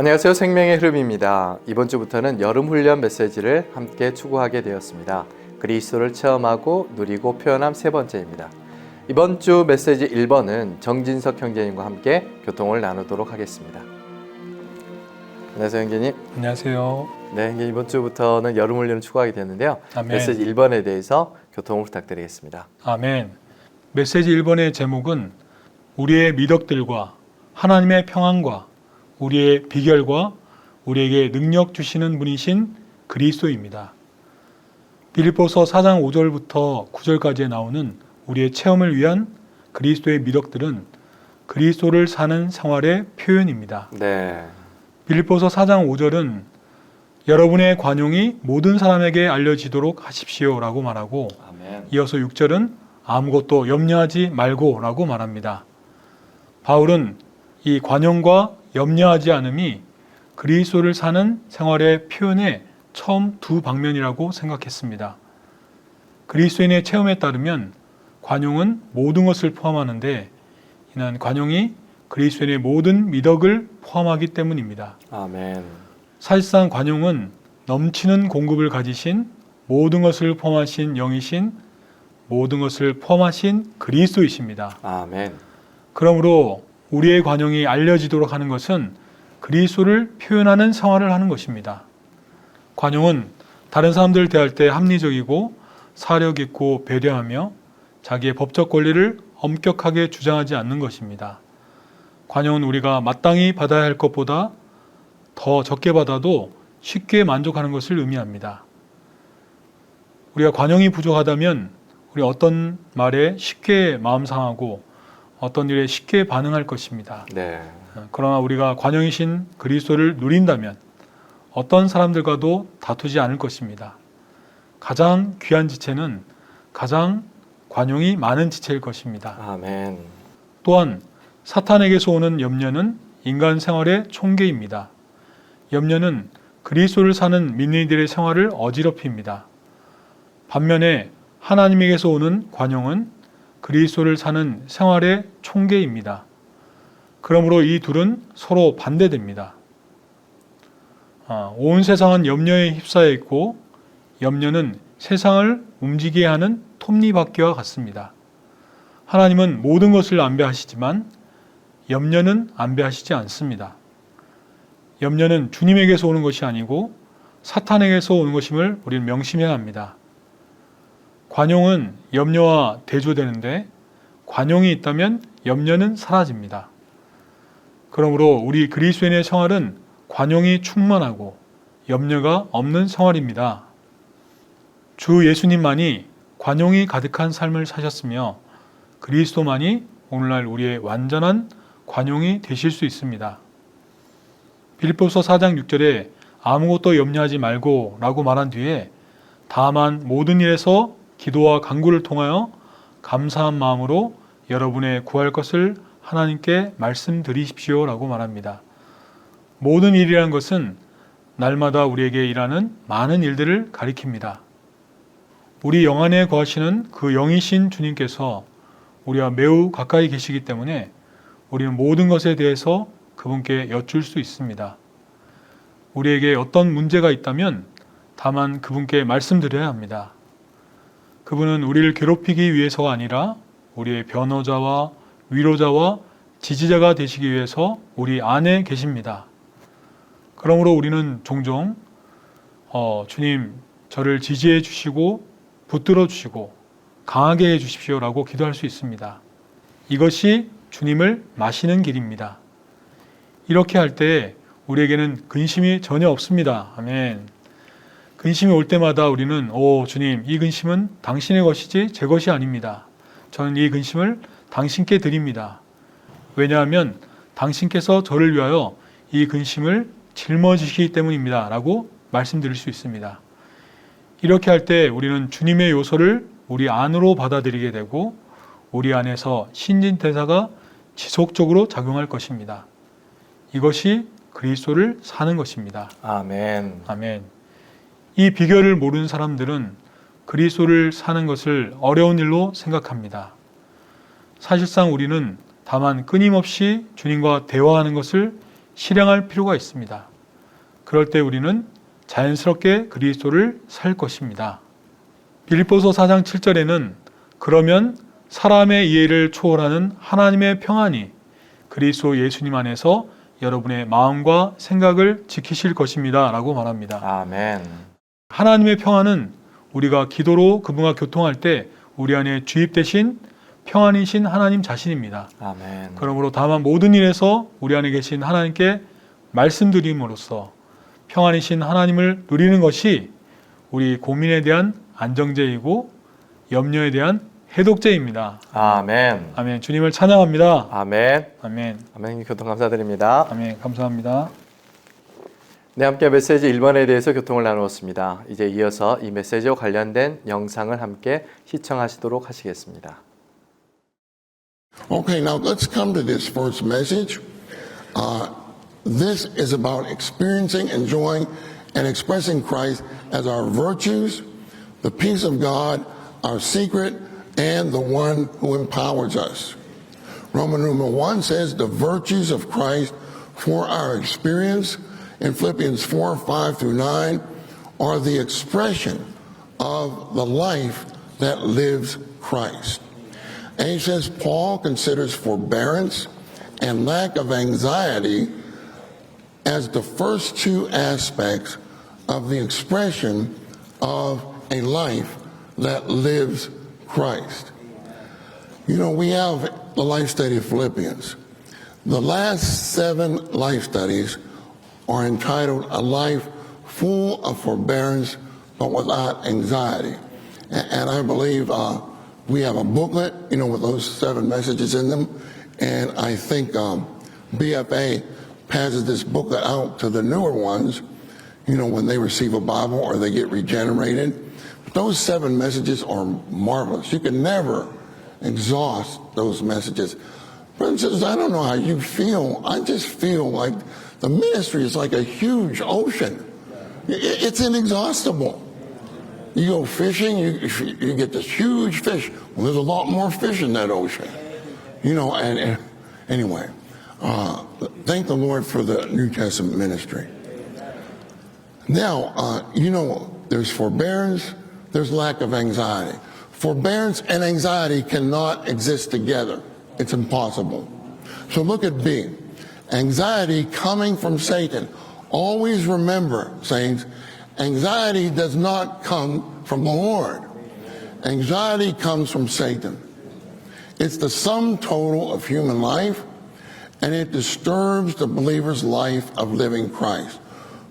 안녕하세요. 생명의 흐름입니다. 이번 주부터는 여름 훈련 메시지를 함께 추구하게 되었습니다. 그리스도를 체험하고 누리고 표현함 세 번째입니다. 이번 주 메시지 1번은 정진석 형제님과 함께 교통을 나누도록 하겠습니다. 안녕하세요, 형제님. 안녕하세요. 네, 형제 이번 주부터는 여름 훈련을 추구하게 되는데요. 아멘. 메시지 1번에 대해서 교통을 부탁드리겠습니다. 아멘. 메시지 1번의 제목은 우리의 미덕들과 하나님의 평안과 우리의 비결과 우리에게 능력 주시는 분이신 그리스도입니다. 빌립보서 4장 5절부터 9절까지에 나오는 우리의 체험을 위한 그리스도의 미덕들은 그리스도를 사는 생활의 표현입니다. 네. 빌립보서 4장 5절은 여러분의 관용이 모든 사람에게 알려지도록 하십시오라고 말하고 아멘. 이어서 6절은 아무것도 염려하지 말고라고 말합니다. 바울은 이 관용과 염려하지 않음이 그리스도를 사는 생활의 표현의 처음 두 방면이라고 생각했습니다. 그리스도인의 체험에 따르면 관용은 모든 것을 포함하는데 이는 관용이 그리스도인의 모든 미덕을 포함하기 때문입니다. 아멘. 사실상 관용은 넘치는 공급을 가지신 모든 것을 포함하신 영이신 모든 것을 포함하신 그리스도이십니다. 아멘. 그러므로 우리의 관용이 알려지도록 하는 것은 그리스도를 표현하는 생활을 하는 것입니다. 관용은 다른 사람들 대할 때 합리적이고 사력 있고 배려하며 자기의 법적 권리를 엄격하게 주장하지 않는 것입니다. 관용은 우리가 마땅히 받아야 할 것보다 더 적게 받아도 쉽게 만족하는 것을 의미합니다. 우리가 관용이 부족하다면 우리 어떤 말에 쉽게 마음 상하고 어떤 일에 쉽게 반응할 것입니다. 네. 그러나 우리가 관용이신 그리스도를 누린다면 어떤 사람들과도 다투지 않을 것입니다. 가장 귀한 지체는 가장 관용이 많은 지체일 것입니다. 아멘. 또한 사탄에게서 오는 염려는 인간 생활의 총계입니다. 염려는 그리스도를 사는 민니들의 생활을 어지럽힙니다. 반면에 하나님에게서 오는 관용은 그리스도를 사는 생활의 총계입니다. 그러므로 이 둘은 서로 반대됩니다. 아, 온 세상은 염려에 휩싸여 있고 염려는 세상을 움직이게 하는 톱니바퀴와 같습니다. 하나님은 모든 것을 안배하시지만 염려는 안배하시지 않습니다. 염려는 주님에게서 오는 것이 아니고 사탄에게서 오는 것임을 우리는 명심해야 합니다. 관용은 염려와 대조되는데 관용이 있다면 염려는 사라집니다. 그러므로 우리 그리스도인의 생활은 관용이 충만하고 염려가 없는 생활입니다. 주 예수님만이 관용이 가득한 삶을 사셨으며 그리스도만이 오늘날 우리의 완전한 관용이 되실 수 있습니다. 빌립보서 4장 6절에 아무것도 염려하지 말고라고 말한 뒤에 다만 모든 일에서 기도와 간구를 통하여 감사한 마음으로 여러분의 구할 것을 하나님께 말씀드리십시오라고 말합니다. 모든 일이라는 것은 날마다 우리에게 일하는 많은 일들을 가리킵니다. 우리 영 안에 거하시는 그 영이신 주님께서 우리와 매우 가까이 계시기 때문에 우리는 모든 것에 대해서 그분께 여쭐 수 있습니다. 우리에게 어떤 문제가 있다면 다만 그분께 말씀드려야 합니다. 그분은 우리를 괴롭히기 위해서가 아니라 우리의 변호자와 위로자와 지지자가 되시기 위해서 우리 안에 계십니다. 그러므로 우리는 종종 어, 주님 저를 지지해 주시고 붙들어 주시고 강하게 해 주십시오라고 기도할 수 있습니다. 이것이 주님을 마시는 길입니다. 이렇게 할 때 우리에게는 근심이 전혀 없습니다. 아멘. 근심이 올 때마다 우리는 오 주님 이 근심은 당신의 것이지 제 것이 아닙니다. 저는 이 근심을 당신께 드립니다. 왜냐하면 당신께서 저를 위하여 이 근심을 짊어지시기 때문입니다. 라고 말씀드릴 수 있습니다. 이렇게 할 때 우리는 주님의 요소를 우리 안으로 받아들이게 되고 우리 안에서 신진대사가 지속적으로 작용할 것입니다. 이것이 그리스도를 사는 것입니다. 아멘. 아멘. 이 비결을 모르는 사람들은 그리스도를 사는 것을 어려운 일로 생각합니다. 사실상 우리는 다만 끊임없이 주님과 대화하는 것을 실행할 필요가 있습니다. 그럴 때 우리는 자연스럽게 그리스도를 살 것입니다. 빌립보서 4장 7절에는 그러면 사람의 이해를 초월하는 하나님의 평안이 그리스도 예수님 안에서 여러분의 마음과 생각을 지키실 것입니다. 라고 말합니다. 아멘. 하나님의 평안은 우리가 기도로 그분과 교통할 때 우리 안에 주입되신 평안이신 하나님 자신입니다. 아멘. 그러므로 다만 모든 일에서 우리 안에 계신 하나님께 말씀드림으로써 평안이신 하나님을 누리는 것이 우리 고민에 대한 안정제이고 염려에 대한 해독제입니다. 아멘. 아멘. 주님을 찬양합니다. 아멘. 아멘. 아멘. 교통 감사드립니다. 아멘. 감사합니다. 네, 함께 메시지 1번에 대해서 교통을 나누었습니다. 이제 이어서 이 메시지와 관련된 영상을 함께 시청하시도록 하시겠습니다. Okay, now let's come to this first message. Uh, this is about experiencing, enjoying, and expressing Christ as our virtues, the peace of God, our secret, and the one who empowers us. Roman numeral 1 says the virtues of Christ for our experience in Philippians 4, 5 through 9 are the expression of the life that lives Christ. And he says Paul considers forbearance and lack of anxiety as the first two aspects of the expression of a life that lives Christ. You know, we have the life study of Philippians. The last seven life studies are entitled A Life Full of Forbearance but Without Anxiety. A- And I believe uh, we have a booklet, you know, with those seven messages in them. And I think um, BFA passes this booklet out to the newer ones, you know, when they receive a Bible or they get regenerated. But those seven messages are marvelous. You can never exhaust those messages. And sisters, I don't know how you feel. I just feel like the ministry is like a huge ocean. It's inexhaustible. You go fishing, you, you get this huge fish. Well, there's a lot more fish in that ocean. You know, and, and anyway, uh, thank the Lord for the New Testament ministry. Now, uh, you know, there's forbearance, there's lack of anxiety. Forbearance and anxiety cannot exist together. It's impossible. So look at B. Anxiety coming from Satan. Always remember, saints, anxiety does not come from the Lord. Anxiety comes from Satan. It's the sum total of human life, and it disturbs the believer's life of living Christ.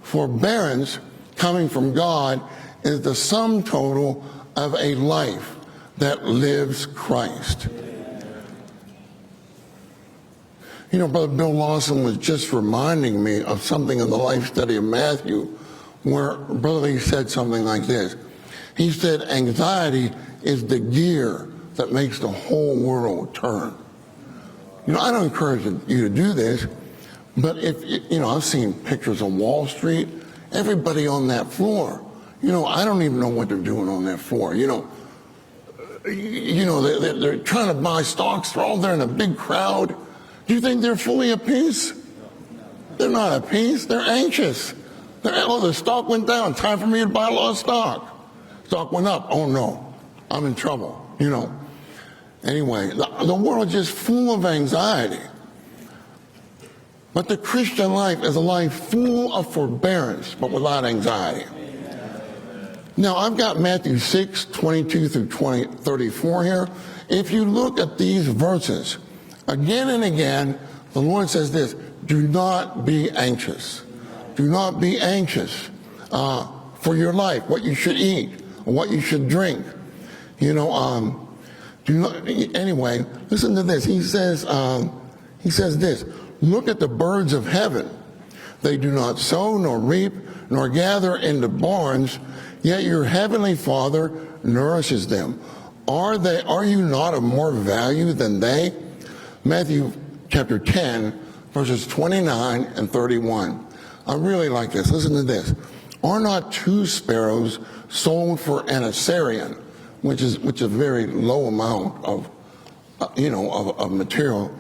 Forbearance coming from God is the sum total of a life that lives Christ. You know, Brother Bill Lawson was just reminding me of something in the life study of Matthew where Brother Lee said something like this. He said, anxiety is the gear that makes the whole world turn. You know, I don't encourage you to do this, but if, you know, I've seen pictures of Wall Street, everybody on that floor, you know, I don't even know what they're doing on that floor. You know, you know, they're, they're- they're trying to buy stocks. They're all there in a big crowd. Do you think they're fully at peace? They're not at peace. They're anxious. They're, oh, the stock went down. Time for me to buy a lot of stock. Stock went up. Oh no, I'm in trouble. You know. Anyway, the, the world is just full of anxiety. But the Christian life is a life full of forbearance, but without anxiety. Now, I've got Matthew 6, 22 through 20, 34 here. If you look at these verses, again and again, the Lord says this do not be anxious. Do not be anxious uh, for your life, what you should eat, what you should drink. You know, um, do not, anyway, listen to this. He says, um, he says this look at the birds of heaven. They do not sow, nor reap, nor gather into barns, yet your heavenly Father nourishes them. Are they are you not of more value than they? Matthew chapter 10, verses 29 and 31. I really like this. Listen to this. Are not two sparrows sold for an assarian, which is which is a very low amount of uh, you know, of, of material,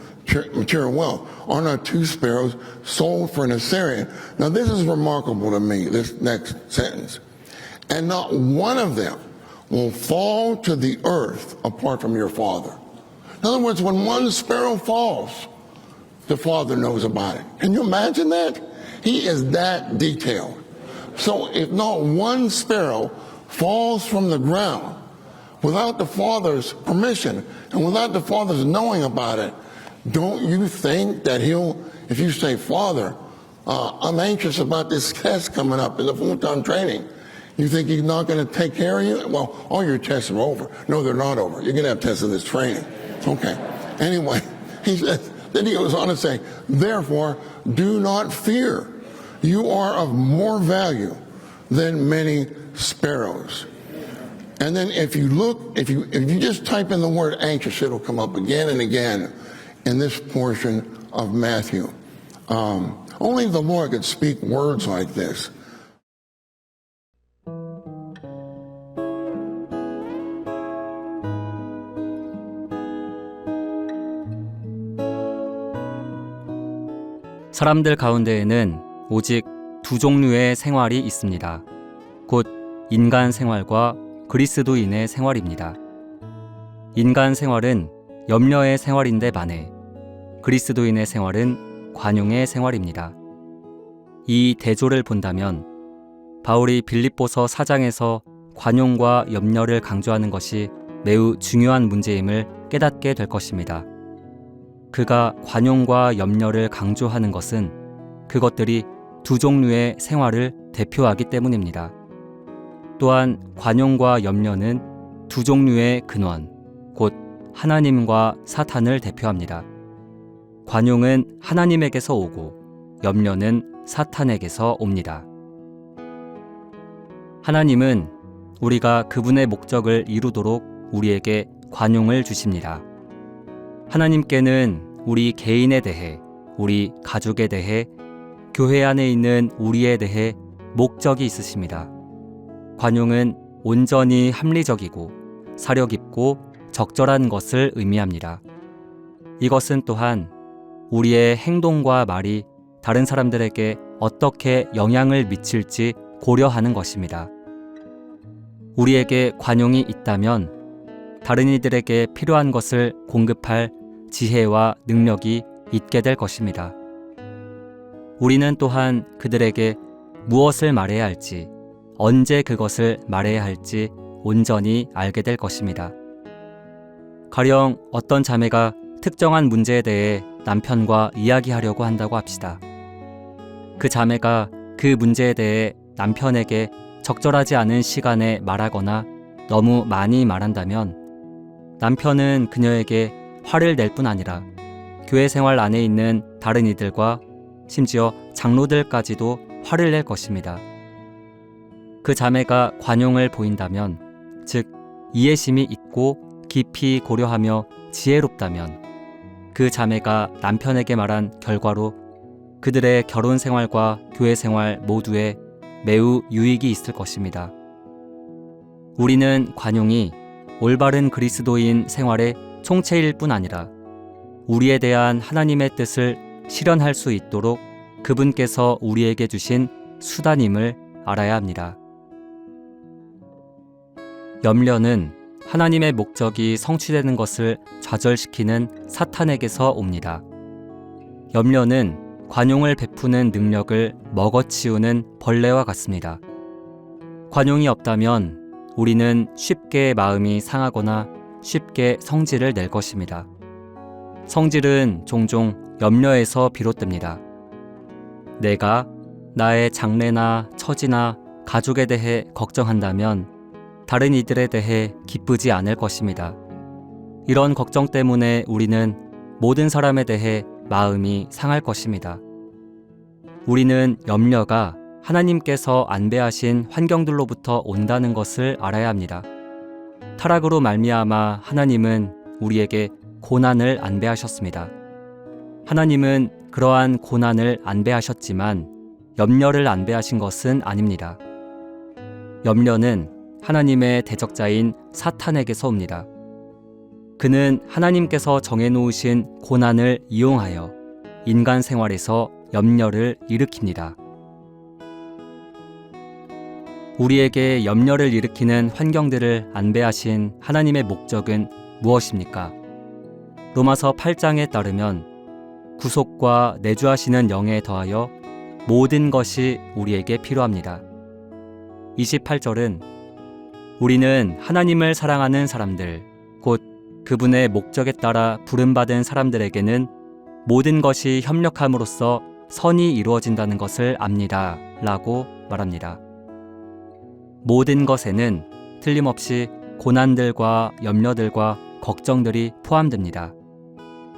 material wealth. Are not two sparrows sold for an Assyrian? Now, this is remarkable to me, this next sentence. And not one of them will fall to the earth apart from your father. In other words, when one sparrow falls, the father knows about it. Can you imagine that? He is that detailed. So if not one sparrow falls from the ground without the father's permission and without the father's knowing about it, don't you think that he'll, if you say, Father, uh, I'm anxious about this test coming up, in the full-time training. You think he's not going to take care of you? Well, all your tests are over. No, they're not over. You're going to have tests in this training. Okay. Anyway, he says, then he goes on to say, therefore, do not fear. You are of more value than many sparrows. And then if you look, if you if you just type in the word anxious, it'll come up again and again in this portion of Matthew. Um, only the Lord could speak words like this. 사람들 가운데에는 오직 두 종류의 생활이 있습니다. 곧 인간 생활과 그리스도인의 생활입니다. 인간 생활은 염려의 생활인데 반해 그리스도인의 생활은 관용의 생활입니다. 이 대조를 본다면 바울이 빌립보서 4장에서 관용과 염려를 강조하는 것이 매우 중요한 문제임을 깨닫게 될 것입니다. 그가 관용과 염려를 강조하는 것은 그것들이 두 종류의 생활을 대표하기 때문입니다. 또한 관용과 염려는 두 종류의 근원, 곧 하나님과 사탄을 대표합니다. 관용은 하나님에게서 오고 염려는 사탄에게서 옵니다. 하나님은 우리가 그분의 목적을 이루도록 우리에게 관용을 주십니다. 하나님께는 우리 개인에 대해, 우리 가족에 대해, 교회 안에 있는 우리에 대해 목적이 있으십니다. 관용은 온전히 합리적이고 사려 깊고 적절한 것을 의미합니다. 이것은 또한 우리의 행동과 말이 다른 사람들에게 어떻게 영향을 미칠지 고려하는 것입니다. 우리에게 관용이 있다면 다른 이들에게 필요한 것을 공급할 지혜와 능력이 있게 될 것입니다. 우리는 또한 그들에게 무엇을 말해야 할지, 언제 그것을 말해야 할지 온전히 알게 될 것입니다. 가령 어떤 자매가 특정한 문제에 대해 남편과 이야기하려고 한다고 합시다. 그 자매가 그 문제에 대해 남편에게 적절하지 않은 시간에 말하거나 너무 많이 말한다면 남편은 그녀에게 화를 낼 뿐 아니라 교회 생활 안에 있는 다른 이들과 심지어 장로들까지도 화를 낼 것입니다. 그 자매가 관용을 보인다면, 즉, 이해심이 있고 깊이 고려하며 지혜롭다면, 그 자매가 남편에게 말한 결과로 그들의 결혼 생활과 교회 생활 모두에 매우 유익이 있을 것입니다. 우리는 관용이 올바른 그리스도인 생활의 총체일 뿐 아니라 우리에 대한 하나님의 뜻을 실현할 수 있도록 그분께서 우리에게 주신 수단임을 알아야 합니다. 염려는 하나님의 목적이 성취되는 것을 좌절시키는 사탄에게서 옵니다. 염려는 관용을 베푸는 능력을 먹어치우는 벌레와 같습니다. 관용이 없다면 우리는 쉽게 마음이 상하거나 쉽게 성질을 낼 것입니다. 성질은 종종 염려에서 비롯됩니다. 내가 나의 장래나 처지나 가족에 대해 걱정한다면 다른 이들에 대해 기쁘지 않을 것입니다. 이런 걱정 때문에 우리는 모든 사람에 대해 마음이 상할 것입니다. 우리는 염려가 하나님께서 안배하신 환경들로부터 온다는 것을 알아야 합니다. 타락으로 말미암아 하나님은 우리에게 고난을 안배하셨습니다. 하나님은 그러한 고난을 안배하셨지만 염려를 안배하신 것은 아닙니다. 염려는 하나님의 대적자인 사탄에게서 옵니다. 그는 하나님께서 정해놓으신 고난을 이용하여 인간 생활에서 염려를 일으킵니다. 우리에게 염려를 일으키는 환경들을 안배하신 하나님의 목적은 무엇입니까? 로마서 8장에 따르면 구속과 내주하시는 영에 더하여 모든 것이 우리에게 필요합니다. 28절은 우리는 하나님을 사랑하는 사람들, 곧 그분의 목적에 따라 부름받은 사람들에게는 모든 것이 협력함으로써 선이 이루어진다는 것을 압니다. 라고 말합니다. 모든 것에는 틀림없이 고난들과 염려들과 걱정들이 포함됩니다.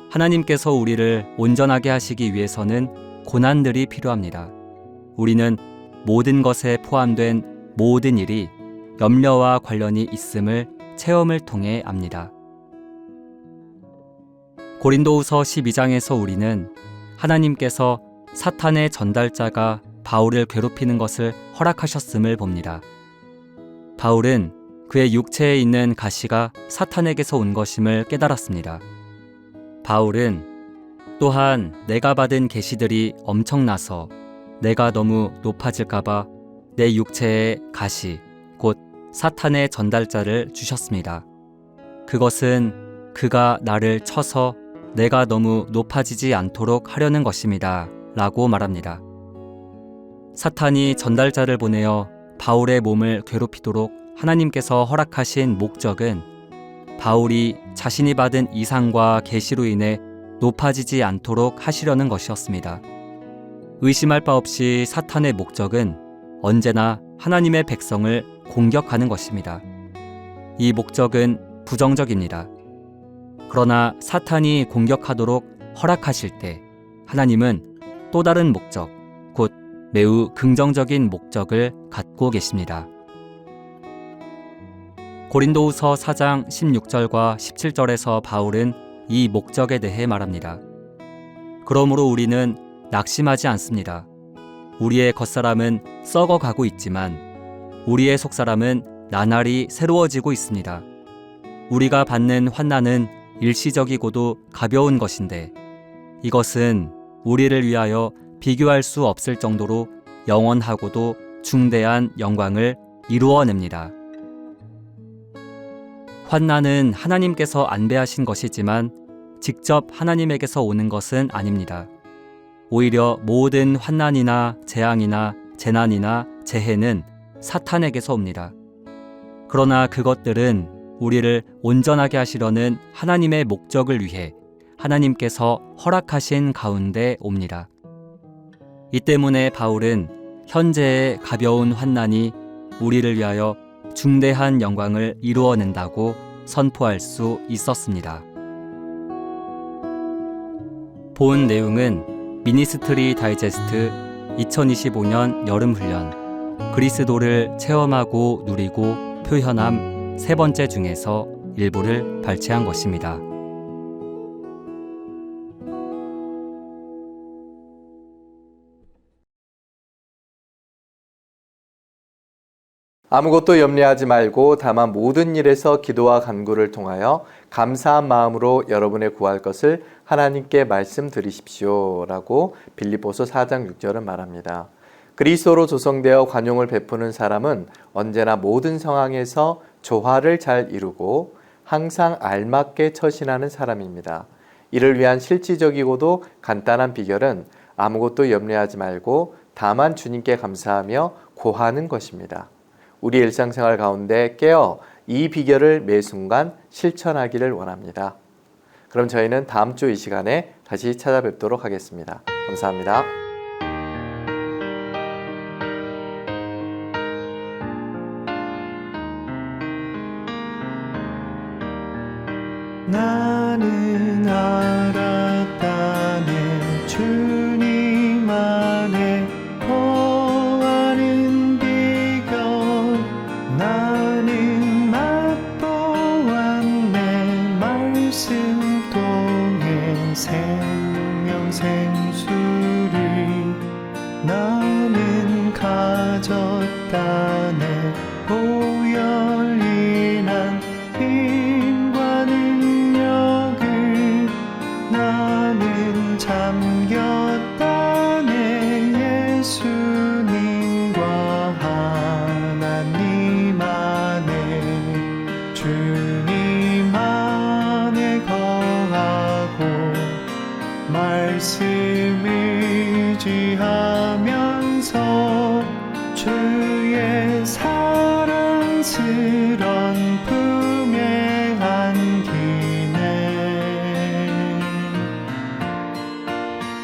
하나님께서 우리를 온전하게 하시기 위해서는 고난들이 필요합니다. 우리는 모든 것에 포함된 모든 일이 염려와 관련이 있음을 체험을 통해 압니다. 고린도후서 12장에서 우리는 하나님께서 사탄의 전달자가 바울을 괴롭히는 것을 허락하셨음을 봅니다. 바울은 그의 육체에 있는 가시가 사탄에게서 온 것임을 깨달았습니다. 바울은 또한 내가 받은 계시들이 엄청나서 내가 너무 높아질까봐 내 육체에 가시, 곧 사탄의 전달자를 주셨습니다. 그것은 그가 나를 쳐서 내가 너무 높아지지 않도록 하려는 것입니다. 라고 말합니다. 사탄이 전달자를 보내어 바울의 몸을 괴롭히도록 하나님께서 허락하신 목적은 바울이 자신이 받은 이상과 계시로 인해 높아지지 않도록 하시려는 것이었습니다. 의심할 바 없이 사탄의 목적은 언제나 하나님의 백성을 공격하는 것입니다. 이 목적은 부정적입니다. 그러나 사탄이 공격하도록 허락하실 때 하나님은 또 다른 목적, 곧 매우 긍정적인 목적을 갖고 계십니다. 고린도후서 4장 16절과 17절에서 바울은 이 목적에 대해 말합니다. 그러므로 우리는 낙심하지 않습니다. 우리의 겉사람은 썩어가고 있지만 우리의 속사람은 나날이 새로워지고 있습니다. 우리가 받는 환난은 일시적이고도 가벼운 것인데 이것은 우리를 위하여 비교할 수 없을 정도로 영원하고도 중대한 영광을 이루어냅니다. 환난은 하나님께서 안배하신 것이지만 직접 하나님에게서 오는 것은 아닙니다. 오히려 모든 환난이나 재앙이나 재난이나 재해는 사탄에게서 옵니다. 그러나 그것들은 우리를 온전하게 하시려는 하나님의 목적을 위해 하나님께서 허락하신 가운데 옵니다. 이 때문에 바울은 현재의 가벼운 환난이 우리를 위하여 중대한 영광을 이루어낸다고 선포할 수 있었습니다. 본 내용은 미니스트리 다이제스트 2025년 여름 훈련 그리스도를 체험하고 누리고 표현함 세 번째 중에서 일부를 발췌한 것입니다. 아무것도 염려하지 말고 다만 모든 일에서 기도와 간구를 통하여 감사한 마음으로 여러분의 구할 것을 하나님께 말씀드리십시오라고 빌립보서 4장 6절은 말합니다. 그리스도로 조성되어 관용을 베푸는 사람은 언제나 모든 상황에서 조화를 잘 이루고 항상 알맞게 처신하는 사람입니다. 이를 위한 실질적이고도 간단한 비결은 아무것도 염려하지 말고 다만 주님께 감사하며 고하는 것입니다. 우리 일상생활 가운데 깨어 이 비결을 매 순간 실천하기를 원합니다. 그럼 저희는 다음 주 이 시간에 다시 찾아뵙도록 하겠습니다. 감사합니다. 말씀 통해 생명 생수를 나는 가졌다 내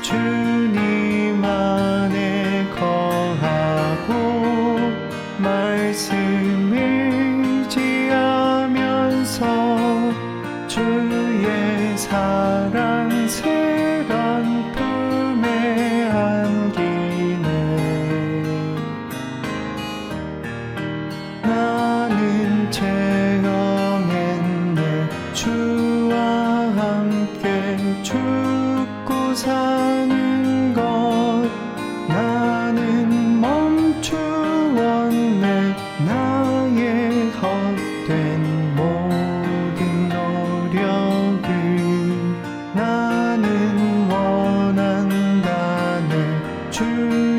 주님 안 원